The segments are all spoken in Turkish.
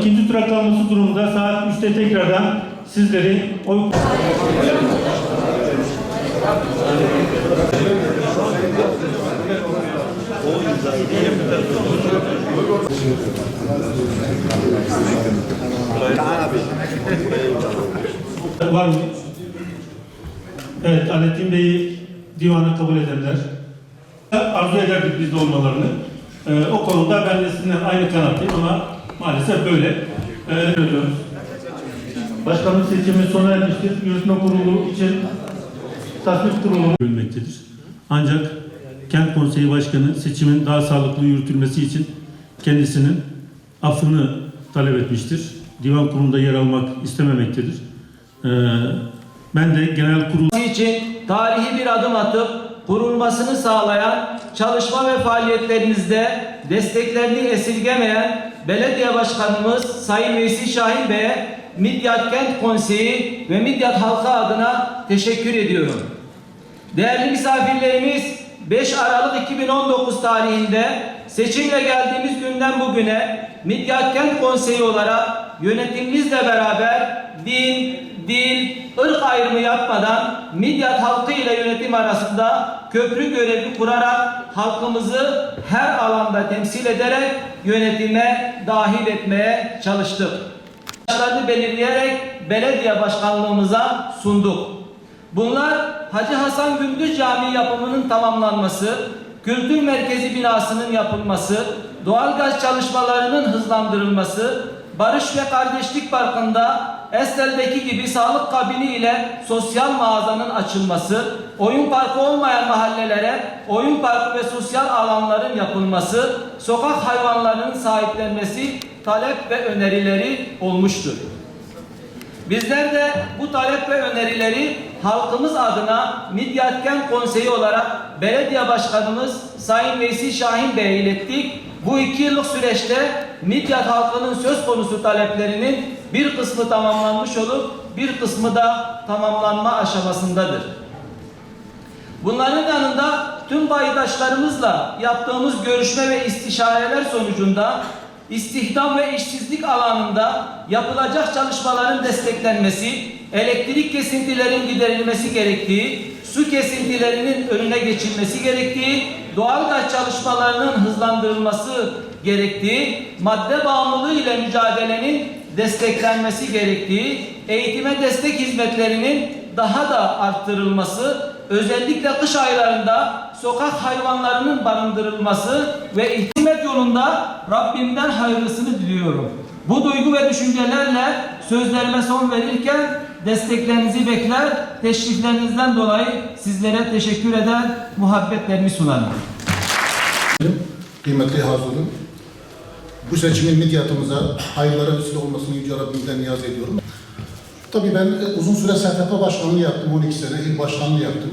ikinci tura kalması durumunda saat 3'te tekrardan sizleri oy Var mı? Evet, Alettin Bey'i divana kabul edenler. Arzu ederdik biz de olmalarını. Ee, o konuda ben de sizinle aynı kanattayım ama maalesef böyle. Ee. Başkanlık seçimi sona ermiştir. Yürütme kurulu için tasnif kurulu görülmektedir. Ancak kent konseyi başkanı seçimin daha sağlıklı yürütülmesi için kendisinin affını talep etmiştir. Divan kurulunda yer almak istememektedir. Ee, ben de genel kurul için tarihi bir adım atıp kurulmasını sağlayan çalışma ve faaliyetlerinizde desteklerini esirgemeyen belediye başkanımız Sayın Veysi Şahin Bey'e Midyat Kent Konseyi ve Midyat halkı adına teşekkür ediyorum. Değerli misafirlerimiz 5 Aralık 2019 tarihinde seçimle geldiğimiz günden bugüne Midyat Kent Konseyi olarak yönetimimizle beraber din, dil, ırk ayrımı yapmadan Midyat halkı ile yönetim arasında köprü görevi kurarak halkımızı her alanda temsil ederek yönetime dahil etmeye çalıştık. Başlarını belirleyerek belediye başkanlığımıza sunduk. Bunlar Hacı Hasan Gündüz Camii yapımının tamamlanması, kültür merkezi binasının yapılması, doğalgaz çalışmalarının hızlandırılması, Barış ve Kardeşlik Parkı'nda Estel'deki gibi sağlık kabini ile sosyal mağazanın açılması, oyun parkı olmayan mahallelere oyun parkı ve sosyal alanların yapılması, sokak hayvanlarının sahiplenmesi talep ve önerileri olmuştur. Bizler de bu talep ve önerileri halkımız adına Midyat Kent Konseyi olarak belediye başkanımız Sayın Veysi Şahin Bey'e ilettik. Bu iki yıllık süreçte Midyat halkının söz konusu taleplerinin bir kısmı tamamlanmış olup bir kısmı da tamamlanma aşamasındadır. Bunların yanında tüm paydaşlarımızla yaptığımız görüşme ve istişareler sonucunda istihdam ve işsizlik alanında yapılacak çalışmaların desteklenmesi, elektrik kesintilerin giderilmesi gerektiği, su kesintilerinin önüne geçilmesi gerektiği, doğal gaz çalışmalarının hızlandırılması gerektiği, madde bağımlılığı ile mücadelenin desteklenmesi gerektiği, eğitime destek hizmetlerinin daha da arttırılması, özellikle kış aylarında sokak hayvanlarının barındırılması ve hizmet yolunda Rabbimden hayırlısını diliyorum. Bu duygu ve düşüncelerle sözlerime son verirken desteklerinizi bekler, teşriflerinizden dolayı sizlere teşekkür eder, muhabbetlerimi sunarım. Kıymetli hazırım. Bu seçimin midyatımıza hayırlara vesile olmasını Yüce Rabbimden niyaz ediyorum. Tabii ben e, uzun süre STK başkanlığı yaptım, 12 sene il başkanlığı yaptım.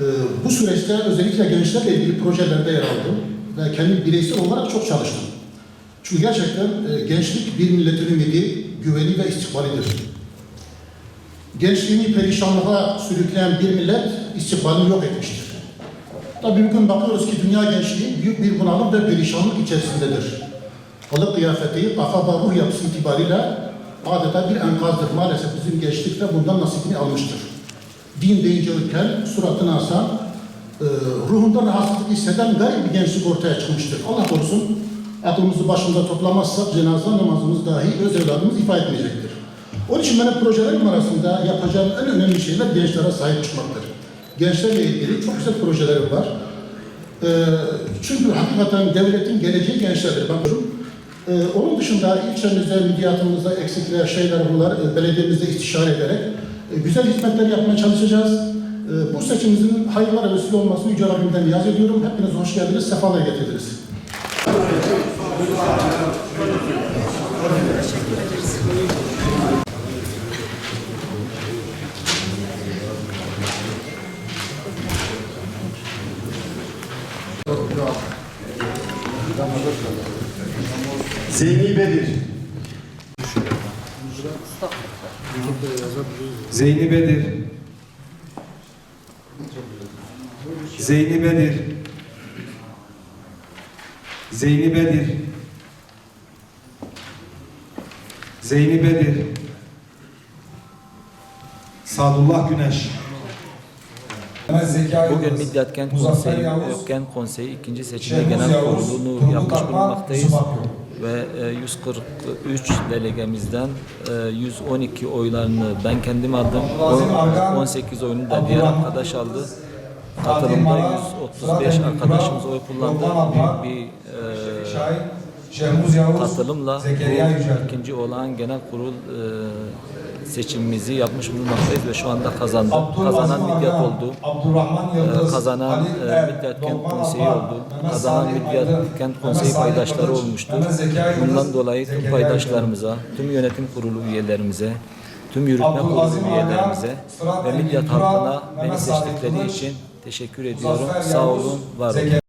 Ee, bu süreçte özellikle gençlerle ilgili projelerde yer aldım ve kendi bireysel olarak çok çalıştım. Çünkü gerçekten e, gençlik bir milletin ümidi, güveni ve istikbalidir. Gençliğini perişanlığa sürükleyen bir millet istikbalini yok etmiştir. Tabii bugün bakıyoruz ki dünya gençliği büyük bir bunalım ve perişanlık içerisindedir. Kılık kıyafeti, kafa ve ruh yapısı itibariyle adeta bir enkazdır. Maalesef bizim gençlik de bundan nasibini almıştır. Din deyince ürken, suratını asan, e, ruhunda rahatsızlık hisseden garip bir gençlik ortaya çıkmıştır. Allah korusun, aklımızı başında toplamazsak cenaze namazımız dahi öz evladımız ifa etmeyecektir. Onun için benim projelerim arasında yapacağım en önemli şeyler gençlere sahip çıkmaktır. Gençlerle ilgili çok güzel projelerim var. Ee, çünkü hakikaten devletin geleceği gençlerdir. Bakıyorum. Ee, onun dışında ilçemizde, midyatımızda eksikler, şeyler bunlar e, belediyemizde istişare ederek e, güzel hizmetler yapmaya çalışacağız. E, bu seçimimizin hayırlara vesile olmasını Yüce Rabbimden niyaz ediyorum. Hepiniz hoş geldiniz, sefalar getirdiniz. Zeyni Bedir. Zeyni Bedir. Zeyni Bedir. Zeyni Bedir. Zeyni Bedir, Sadullah Güneş, Bugün Midyat Kent Konseyi, Yavuz, Kent Konseyi ikinci seçimde Şehmuz genel kurulunu yapmış bulunmaktayız. Ve e, 143 delegemizden e, 112 oylarını ben kendim aldım. Abdülazim Argan, 18 oyunu da diğer arkadaş aldı. Katılımda Mara, 135 Fırat arkadaşımız oy kullandı. Büyük bir e, Şehmuz Yavuz, katılımla Zekeriya Yücel. ikinci olan genel kurul e, seçimimizi yapmış bulunmaktayız ve şu anda kazandı. Abdülazim Kazanan Midyat oldu. Abdurrahman Ee, Yıldız, kazanan Halil e, Midyat Kent Konseyi oldu. Mehmet Kazanan Midyat Kent Konseyi paydaşları olmuştur. Bundan dolayı tüm paydaşlarımıza, tüm yönetim kurulu üyelerimize, tüm yürütme kurulu üyelerimize ve Midyat halkına beni seçtikleri için teşekkür ediyorum. Sağ olun, var olun.